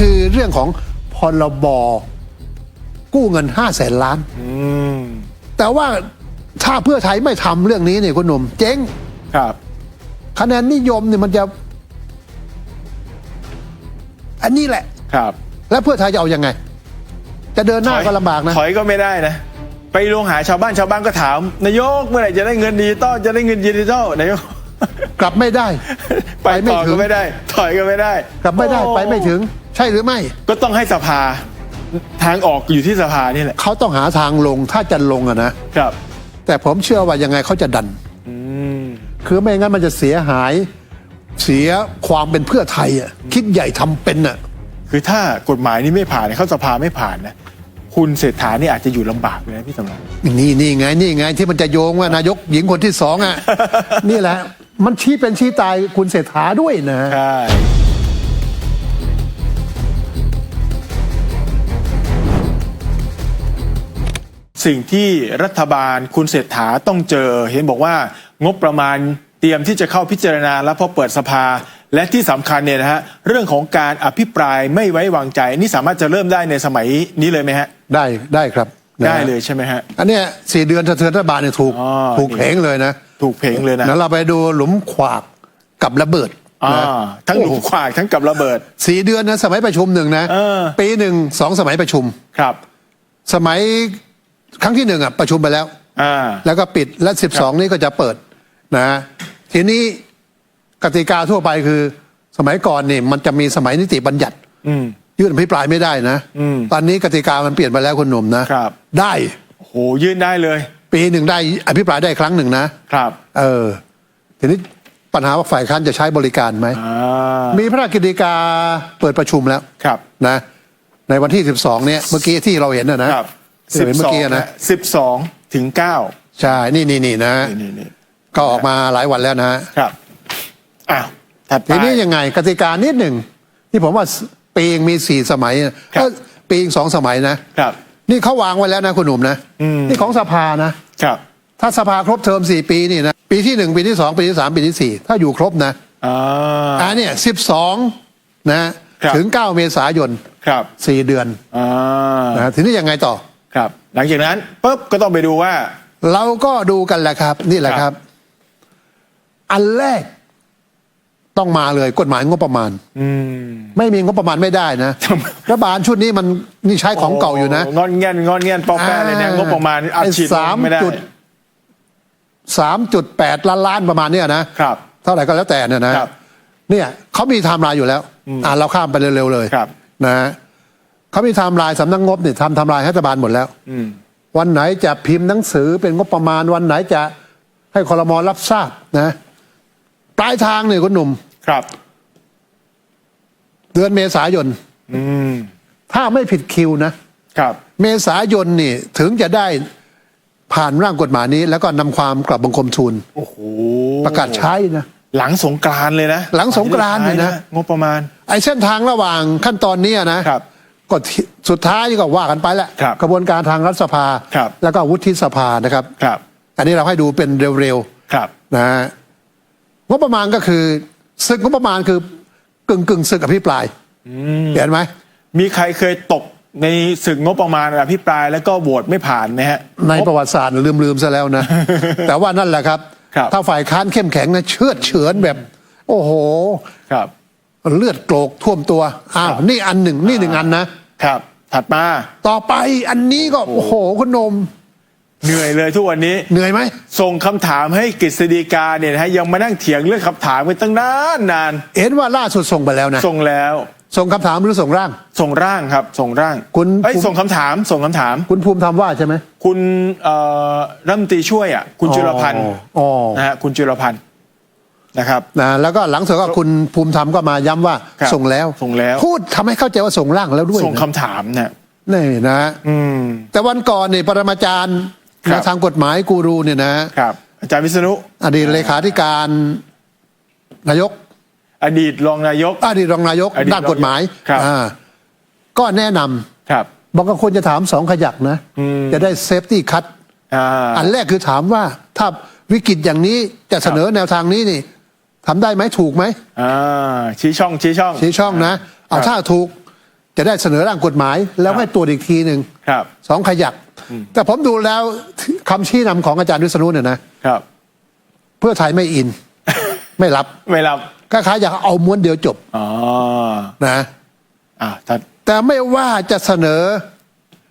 คือเรื่องของพรบกู้เงินห้าแสนล้านอืมแต่ว่าถ้าเพื่อไทยไม่ทำเรื่องนี้เนี่ยคุณหนุ่ม เจ๊งครับ คะแนนนิยมเนี่ยมันจะ อันนี้แหละ ครับ แล้วเพื่อไทยจะเอายังไง จะเดินหน้าก็ลำบากนะถอยก็ไม่ได้นะไปลงหาชาวบ้านชาวบ้านก็ถาม นายกเมื่อไหร่จะได้เงินดิจิตอลจะได้เงินดิจิตอลนายกกลับไม่ได้ ไปไปไม่ต่อถึก็งไม่ได้ ถอยก็ไม่ได้ กลับไม่ได้โอ้ไปไม่ถึง ใช่หรือไม่ ก็ต้องให้สภาทางออกอยู่ที่สภานี่แหละเขาต้องหาทางลงถ้าจะลงอะนะครับ แต่ผมเชื่อว่ายังไงเขาจะดันอืมคือไม่งั้นมันจะเสียหาย เสียความเป็นเพื่อไทยอะคิดใหญ่ทำเป็นอะคือถ้ากฎหมายนี้ไม่ผ่านเข้าสภาไม่ผ่านนะ คุณเศรษฐานี่อาจจะอยู่ลำบากเลยนะพี่สำรานนี่นี่ไงนี่ไงที่มันจะโยงว่านายกหญิงคนที่สองอะนี่แหละ มันชี้เป็นชี้ตายคุณเศรษฐาด้วยนะ ใช่ สิ่งที่รัฐบาลคุณเศรษฐาต้องเจอ เห็นบอกว่างบประมาณเตรียมที่จะเข้าพิจารณาแล้วพอเปิดสภา และที่สำคัญเนี่ยนะฮะเรื่องของการอภิปรายไม่ไว้วางใจ นี่สามารถจะเริ่มได้ในสมัยนี้เลยไหมฮะ ได้ได้ครับนะได้เลยใช่ไหมฮะ อันเนี้ยสี่เดือนสะเทือนรัฐบาลเนี่ยถูกอ๋อถูกนี่เพลงเลยนะ ถูกเพลงเลยนะแล้วเราไปดูหลุมขวากกับระเบิดอ่านะทั้งหลุมขวากทั้งกับระเบิดสี่เดือนนะสมัยประชุมหนึ่งนะเออปีหนึ่งสองสมัยประชุมครับ สมัย ครั้งที่หนึ่งอะประชุมไปแล้ว อ่า แล้วก็ปิดและสิบสองนี้ก็จะเปิดนะฮะทีนี้กติกาทั่วไปคือ สมัยก่อนนี่มันจะมีสมัยนิติบัญญัติอืม ยื่นอภิปรายไม่ได้นะอืม ตอนนี้กติกามันเปลี่ยนไปแล้วคุณหนุ่มนะครับ ได้โอ้โหยื่นได้เลยปีหนึ่งได้อภิปรายได้ครั้งหนึ่งนะ ครับ เออ ทีนี้ปัญหาว่าฝ่ายค้านจะใช้บริการไหม อ่า มีพระราชกฤษฎีกาเปิดประชุมแล้วครับ นะ ในวันที่ 12 เนี่ย เมื่อกี้ที่เราเห็นนะนะครับ ที่เราเห็นเมื่อกี้นะสิบสองถึงเก้าใช่นี่นี่นี่นะนี่นี่นี่ก็ออกมาหลายวันแล้วนะฮะครับอ้าวถัดไป ทีนี้ยังไงกติกานิดหนึ่งที่ผมว่าปีเองมีสี่สมัยนะครับ ก็ปีเองสองสมัยนะครับ นี่เขาวางไว้แล้วนะคุณหนุ่มนะอืม นี่ของสภานะครับถ้าสภาครบเทอมสี่ปีนี่นะปีที่หนึ่งปีที่สองปีที่สามปีที่สี่ถ้าอยู่ครบนะอ่า อ่าเนี่ยสิบสองนะครับ ถึงเก้าเมษายนครับสี่เดือนอ่านะทีนี้ยังไงต่อ ครับ หลังจากนั้นปุ๊บก็ต้องไปดูว่า เราก็ดูกันแหละครับ นี่แหละครับ อันแรกต้องมาเลยกฎหมายงบประมาณ อืม ไม่มีงบประมาณไม่ได้นะทำไมรัฐบาลชุดนี้มันนี่ใช้ของเก่าอยู่นะโงอนเงียนงอนเงียนปอแปะเลยนะอ่างบประมาณอัดฉีดไอ้สามไม่ได้จุดสามจุดแปดล้านล้านประมาณเนี้ยนะครับ เท่าไหร่ก็แล้วแต่เนี่ยนะครับ เนี่ยเขามีไทม์ไลน์อยู่แล้ว อ่าเราข้ามไปเร็วๆเลยครับ นะฮะ เขามีไทม์ไลน์สำนักงบเนี่ยทำไทม์ไลน์ให้รัฐบาลหมดแล้วอืมวันไหนจะพิมพ์หนังสือเป็นงบประมาณ วันไหนจะให้คอรมอรับทราบนะปลายทางเนี่ยคุณหนุ่มครับ เดือนเมษายนอืมถ้าไม่ผิดคิวนะครับ เมษายนนี่ถึงจะได้ผ่านร่างกฎหมายนี้ แล้วก็นำความกลับบังคมทูลโอ้โหประกาศใช้นะหลังสงกรานต์เลยนะ หลังสงกรานต์เลยนะ งบประมาณ ไอ้เส้นทางระหว่างขั้นตอนเนี้ยนะครับ ก็ที่สุดท้ายก็ว่ากันไปแหละครับกระบวนการทางรัฐสภา ครับ แล้วก็วุฒิสภานะครับ ครับ อันนี้เราให้ดูเป็นเร็วครับ ๆนะฮะงบประมาณก็คือศึกงบประมาณคือกึ่งกึ่งๆศึกอภิปรายเห็นไหม มีใครเคยตกในศึกงบประมาณอภิปรายแล้วก็โหวตไม่ผ่านไหมฮะ ในประวัติศาสตร์ลืมลืมๆซะแล้วนะ แต่ว่านั่นแหละครับ ครับ ถ้าฝ่ายค้านเข้มแข็งนะเชือดเฉือนแบบ โอ้โห ครับ เลือดโกรกท่วมตัว อ้าว นี่อันหนึ่ง นี่หนึ่งอันนะ ครับ ถัดมา ต่อไปอันนี้ก็ โอ้โหคุณนม เหนื่อยเลยทุกวันนี้ เหนื่อยไหม ส่งคำถามให้กฤษฎีกาเนี่ยนะฮะยังมานั่งเถียงเรื่องคำถามกันตั้งนานนานเห็นว่าล่าสุดส่งไปแล้วนะ ส่งแล้ว ส่งคำถามหรือส่งร่าง ส่งร่างครับ ส่งร่างคุณเอ้ยส่งคำถาม ส่งคำถาม คุณภูมิธรรมว่าใช่ไหม คุณเอ่อรัฐมนตรีช่วยอะคุณจุลพันธ์อ๋อนะฮะคุณจุลพันธ์ นะครับนะแล้วก็หลังสุดก็คุณภูมิธรรมก็มาย้ำว่าครับส่งแล้ว ส่งแล้ว พูดทำให้เข้าใจว่าส่งร่างแล้วด้วยส่งนะคำถามเนี่ย นี่นะ อืม แต่วันก่อนนี่ปรมาจารย์ครับ ทางกฎหมายกูรูเนี่ยนะ ครับ อาจารย์วิษณุอดีตเลขาธิการนายก อดีตรองนายก อดีตรองนายกอดีตด้านกฎหมายครับ อ่าก็แนะนำครับ บอกว่าควรจะถามสองขยักนะ อืม จะได้เซฟตี้คัตอ่า อันแรกคือถามว่าถ้าวิกฤตอย่างนี้จะเสนอแนวทางนี้นี่ ทำได้ไหมถูกไหมอ่าชี้ช่องชี้ช่อง ชี้ช่องนะ เอาครับถ้าถูกจะได้เสนอร่างกฎหมาย แล้วให้ตรวจอีกทีหนึ่งครับสองขยัก แต่ผมดูแล้วคำชี้นำของอาจารย์วิษณุเนี่ยนะครับ เพื่อไทยไม่อิน ไม่รับไม่รับคล้ายๆอยากเอาม้วนเดียวจบอ๋อนะอ่าถ้าแต่ไม่ว่าจะเสนอ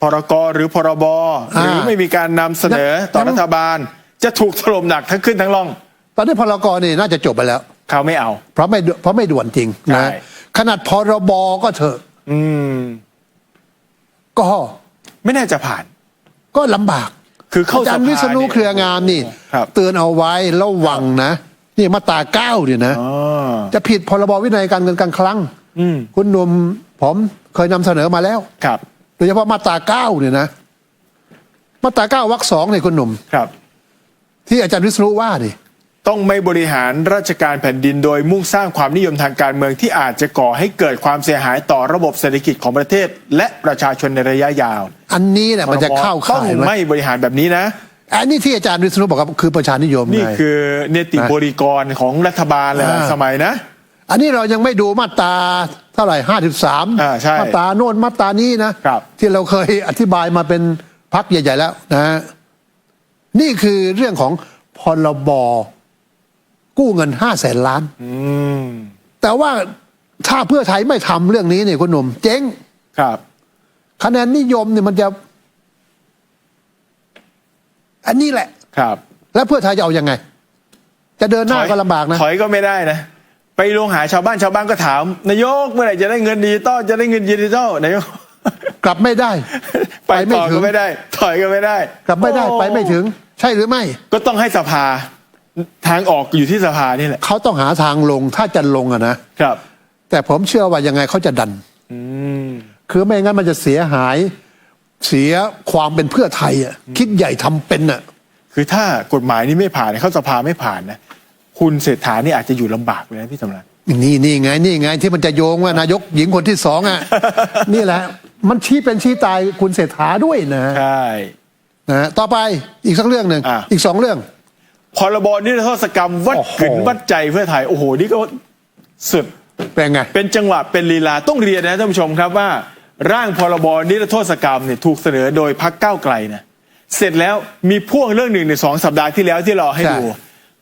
พรกหรือพรบ หรือไม่มีการนำเสนอต่อยังรัฐบาล จะถูกถล่มหนักทั้งขึ้นทั้งล่อง ตอนนี้พรกนี่น่าจะจบไปแล้ว เขาไม่เอา เพราะไม่เพราะไม่ด่วนจริงใช่ นะขนาดพรบก็เถอะอืม ก็ไม่น่าจะผ่าน ก็ลำบากคือเข้าอาจารย์สภาวิษณุเนี่ยเครืองามนี่ ครับ เตือนเอาไว้ระวังนะ นี่มาตราเก้าเนี่ยนะ อ๋อจะผิดพรบวินัยการเงินการคลัง อืม คุณหนุ่มผมเคยนำเสนอมาแล้ว ครับ โดยเฉพาะมาตราเก้าเนี่ยนะ มาตราเก้าวรรคสองเนี่ยคุณหนุ่ม ครับ ที่อาจารย์วิษณุว่านี่ ต้องไม่บริหารราชการแผ่นดินโดยมุ่งสร้างความนิยมทางการเมืองที่อาจจะก่อให้เกิดความเสียหายต่อระบบเศรษฐกิจของประเทศ และประชาชนในระยะยาว อันนี้เนี่ยมันจะเข้าต้องข่ายไหมไม่บริหารแบบนี้นะอันนี้ที่อาจารย์วิษณุบอกว่าคือประชานิยมนี่ไงคือเนตินะบริกรของรัฐบาลเลยอ่าสมัยนะ อันนี้เรายังไม่ดูมาตราเท่าไหร่ห้าสิบสามอ่าใช่มาตราโน่นมาตรานี้นะครับที่เราเคยอธิบายมาเป็นพักใหญ่ ๆ แล้วนะฮะนี่คือเรื่องของพรบ กู้เงินห้าแสนล้านอืมแต่ว่าถ้าเพื่อไทยไม่ทำเรื่องนี้เนี่ยคุณหนุ่ม เจ๊ง ครับ คะแนนนิยมเนี่ยมันจะ อันนี้แหละ ครับ แล้วเพื่อไทยจะเอายังไง จะเดินหน้าถอยก็ลำบากนะ ถอยก็ไม่ได้นะ ไปลงหาชาวบ้านชาวบ้านก็ถาม นายกเมื่อไหร่จะได้เงินดิจิตอลจะได้เงินดิจิตอลนายกกลับไม่ได้ ไปไปไม่ต่อถึก็งไม่ได้ ถอยก็ไม่ได้ กลับไม่ได้โอ้ไปไม่ถึง ใช่หรือไม่ ก็ต้องให้สภา ทางออกอยู่ที่สภานี่แหละ เขาต้องหาทางลงถ้าจะลงอะนะครับ แต่ผมเชื่อว่ายังไงเขาจะดัน อืม คือไม่งั้นมันจะเสียหาย เสียความเป็นเพื่อไทยอะคิดใหญ่ทำเป็นอะคือถ้ากฎหมายนี้ไม่ผ่านเข้าสภาไม่ผ่านนะ คุณเศรษฐานี่อาจจะอยู่ลำบากเลยนะพี่สำรันนี่นี่ไงนี่ไงที่มันจะโยงว่านายกหญิงคนที่สองอะ นี่แหละ มันชี้เป็นชี้ตายคุณเศรษฐาด้วยนะ ใช่ นะฮะต่อไปอีกสักเรื่องหนึ่งอะ อีกสองเรื่อง พรบนิรโทษกรรมวัดโอ้โหกึ่นวัดใจเพื่อไทยโอ้โหนี่ก็สุดเป็นไงเป็นจังหวะเป็นลีลาต้องเรียนนะท่านผู้ชมครับว่า ร่างพรบนิรโทษกรรมเนี่ยถูกเสนอโดยพักก้าวไกลนะเสร็จแล้วมีพ่วงเรื่องหนึ่งในสองสัปดาห์ที่แล้วที่เราให้ใช่ดู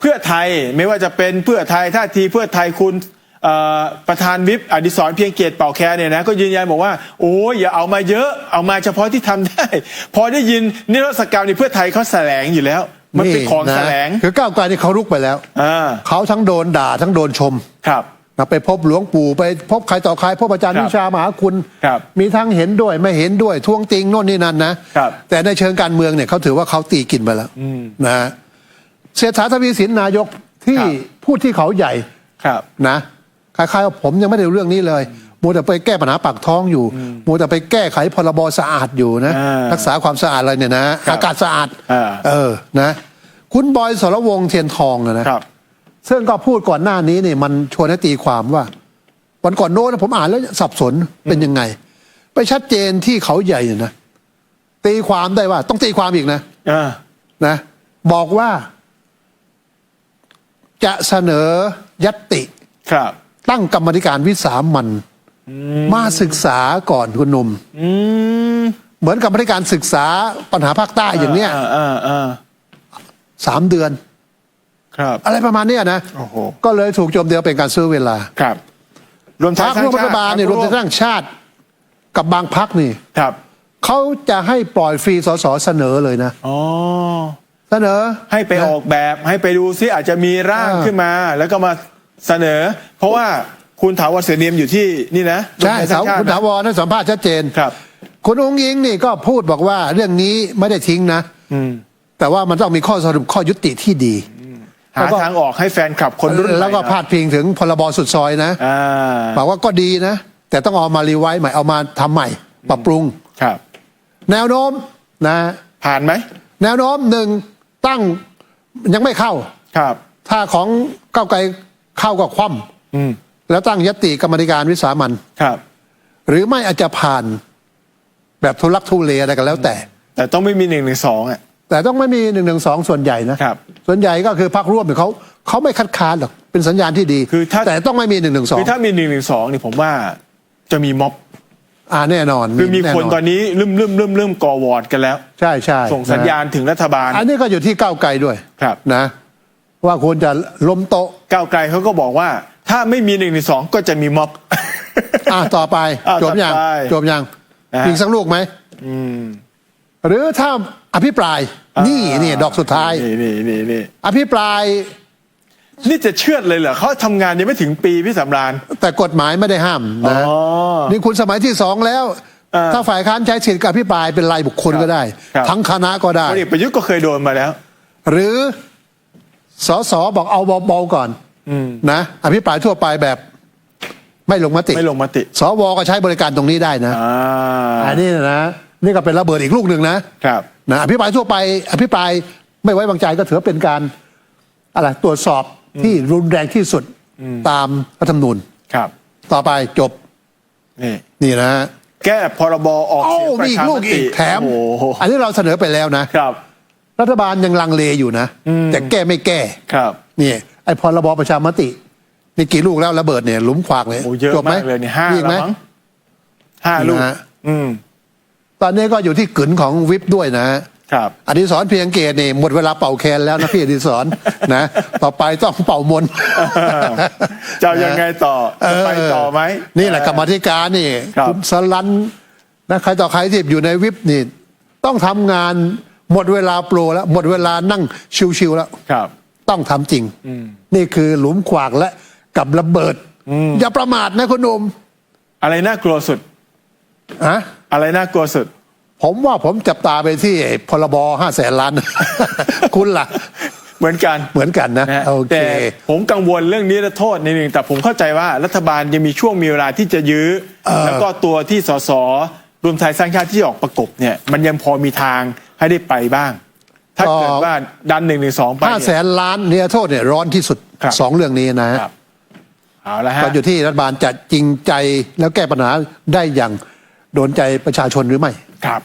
เพื่อไทยไม่ว่าจะเป็นเพื่อไทยท่าทีเพื่อไทยคุณเอ่อประธานวิปอดิศรเพียงเกียรติเป่าแคเนี่ยนะก็ยืนยันบอกว่า โอ้ยอย่าเอามาเยอะเอามาเฉพาะที่ทำได้ พอได้ยินนิรโทษกรรมนี่เพื่อไทยเขาแสลงอยู่แล้ว มันเป็นของะแสลงคือก้าวไกลนี่เขารุกไปแล้วอ่าเขาทั้งโดนด่าทั้งโดนชมครับนะไปพบหลวงปู่ไปพบใครต่อใครพบอาจารย์ครับวิชามหาคุณครับมีทั้งเห็นด้วยไม่เห็นด้วยทวงติงโน่นนี่นั่นนะครับแต่ในเชิงการเมืองเนี่ยเขาถือว่าเขาตีกินไปแล้วนะฮะเศรษฐาทวีสินนายกที่ครับพูดที่เขาใหญ่ครับนะคล้ายๆว่าผมยังไม่ได้รู้เรื่องนี้เลย มัวแต่ไปแก้ปัญหาปากท้องอยู่มัวแต่ไปแก้ไขพรบสะอาดอยู่นะ อ่ารักษาความสะอาดอะไรเนี่ยนะ ครับอากาศสะอาดอ่า เออนะ คุณบอยสรวงศ์เทียนทองนะนะ ครับ ซึ่งก็พูดก่อนหน้านี้นี่มันชวนให้ตีความว่า วันก่อนโน้นผมอ่านแล้วสับสนเป็นยังไง ไปชัดเจนที่เขาใหญ่เนี่ยนะตีความได้ว่า ต้องตีความอีกนะอ่า นะ บอกว่า จะเสนอยัตติ ครับ ตั้งกรรมธิการวิสามัน มาศึกษาก่อนคุณหนุ่มอืมเหมือนกรรมธิการศึกษาปัญหาภาคใต้อย่างเนี้ยอ่าอ่าอ่าสามเดือน ครับ อะไรประมาณเนี้ยนะโอ้โหก็เลยถูกโจมตีว่าเป็นการซื้อเวลา ครับ รวมไทพรยรคสร้างร่วมรัชาฐติบาลเนี่ยรวมไทยสร้างชาติกับบางพักนี่ ครับเขาจะให้ปล่อยฟรีสสเสนอเลยนะอ๋อเสนอ ให้ไปออกแบบให้ไปดูซิอาจจะมีร่างอ่าขึ้นมา แล้วก็มาเสนอ เพราะว่า คุณถาวรเสนียมอยู่ที่นี่นะใช่รวมไทยสาวร้งชติคุณถาวรนั้นสัมภาษณ์ชัดเจนครับ คุณองค์ยิงนี่ก็พูดบอกว่าเรื่องนี้ไม่ได้ทิ้งนะ อืมแต่ว่ามันต้องมีข้อสรุปข้อยุติที่ดี หาทางออกให้แฟนคลับคนรุ่นใหม่แล้วก็หน่อยพาดพิงถึงพรบสุดซอยนะอ่าบอกว่าก็ดีนะ แต่ต้องเอามารีไวซ์ใหม่เอามาทำใหม่ ปรับปรุง ครับ แนวโน้มนะ ผ่านไหมแนวโน้มหนึ่งตั้งยังไม่เข้า ครับ ถ้าของก้าวไกลเข้าก็คว่อืมำ แล้วตั้งยติกรรมธิการวิสามันครับ หรือไม่อาจจะผ่าน แบบทุลักทุเลอะไรกันแล้วแต่ แต่ต้องไม่มีหนึ่งหนึ่งสองอะแต่ต้องไม่มีหนึ่งหนึ่งสองส่วนใหญ่นะครับ ส่วนใหญ่ก็คือพรรคร่วมเนี่ยเขาเขาไม่คัดค้านหรอกเป็นสัญญาณที่ดีคือถ้าแต่ต้องไม่มีหนึ่งหนึ่งสองคือถ้ามีหนึ่งหนึ่งสองนี่ผมว่าจะมีม็อบอ่าแน่นอนคือมีแคนตอนนี้เริ่มเริ่มเริ่มเริ่มก่อวอร์ดกันแล้ว ใช่ใช่ส่งสัญญาณถึงรัฐบาล อันนี้ก็อยู่ที่ก้าวไกลด้วยครับนะ ว่าควรจะล้มโต๊ะก้าวไกลเขาก็บอกว่า ถ้าไม่มีหนึ่งหนึ่งสองก็จะมีม็อบ อะต่อไปอะจบยังต่อไปจบยังนะฮะอีกสักลูกไหมอืมหรือถ้าอภิปรายอ่านี่นี่ดอกสุดท้าย นี่นี่นี่นี่อภิปรายนี่จะเชื่อดเลยเหรอเขาทำงานยังไม่ถึงปีพี่สำราญ แต่กฎหมายไม่ได้ห้ามนะอ๋อนี่คุณสมัยที่สองแล้ว อ่าถ้าฝ่ายค้านใช้สิทธิ์กับอภิปรายเป็นรายบุคคลก็ได้ ครับ ทั้งคณะก็ได้ พลเอกประยุทธ์ก็เคยโดนมาแล้ว หรือสสบอกเอาเบาๆก่อนอืม นะอภิปรายทั่วไปแบบไม่ลงมติ ไม่ลงมติ สวก็ใช้บริการตรงนี้ได้นะอ่าอันนี้นะนี่ก็เป็นระเบิดอีกลูกหนึ่งนะครับนะอภิปรายทั่วไป อภิปรายไม่ไว้วางใจก็ถือว่าเป็นการอะไรตรวจสอบที่รุนแรงที่สุดตามรัฐธรรมนูญครับ ต่อไปจบ นี่นี่นะฮะแก้พรบออกโอ้เสียงประชามีอีกลูมกติอีกแถมโอ้โหอันนี้เราเสนอไปแล้วนะครับ รัฐบาลยังลังเลอยู่นะแต่แก้ไม่แก้ครับ นี่ ไอ้พรบประชามตินี่กี่ลูกแล้วระเบิดเนี่ยหลุมขวากเลยโอ้เยอะจบไหมมากเลยเนี่ยห้ามีอีกแล้ไหมวมั้งห้าลูก นะฮะอืม ตอนนี้ก็อยู่ที่กึนของวิปด้วยนะฮะ ครับ อดิศรเพียงเกตนี่หมดเวลาเป่าแคนแล้วนะพี่อดิศร นะ ต่อไปต้องเป่ามนต์จะเอายังไงต่อจะไปต่อไหมนี่แหละกรรมาธิการนี่ครับ ณสลันนะใครต่อใครที่อยู่ในวิปนี่ ต้องทำงานหมดเวลาโปรแล้ว หมดเวลานั่งชิวๆแล้ว ครับ ต้องทำจริง นี่คือหลุมขวากและกับระเบิด อย่าประมาทนะคุณหนุ่มอะไรน่ากลัวสุดอะอะไรน่ากลัวสุด ผมว่าผมจับตาไปที่ไอ้พรบห้าแสนล้าน คุณล่ะ เหมือนกันเหมือนกันนะนะโอเคแต่ผมกังวลเรื่องนี้และโทษนิดนึงแต่ผมเข้าใจว่ารัฐบาลยังมีช่วงมีเวลาที่จะยื้อ แล้วก็ตัวที่สสรวมไทยสร้างชาติที่ออกประกบเนี่ย มันยังพอมีทางให้ได้ไปบ้าง ถ้าเกิดว่าดันหนึ่งหนึ่งสองไปห้าแสเนี่ย นล้านเนี่ยโทษเนี่ยร้อนที่สุดครับ สองเรื่องนี้นะครับเอาละฮะ ก็อยู่ที่รัฐบาลจะจริงใจแล้วแก้ปัญหาได้อย่างโดนใจประชาชนหรือไม่ ครับ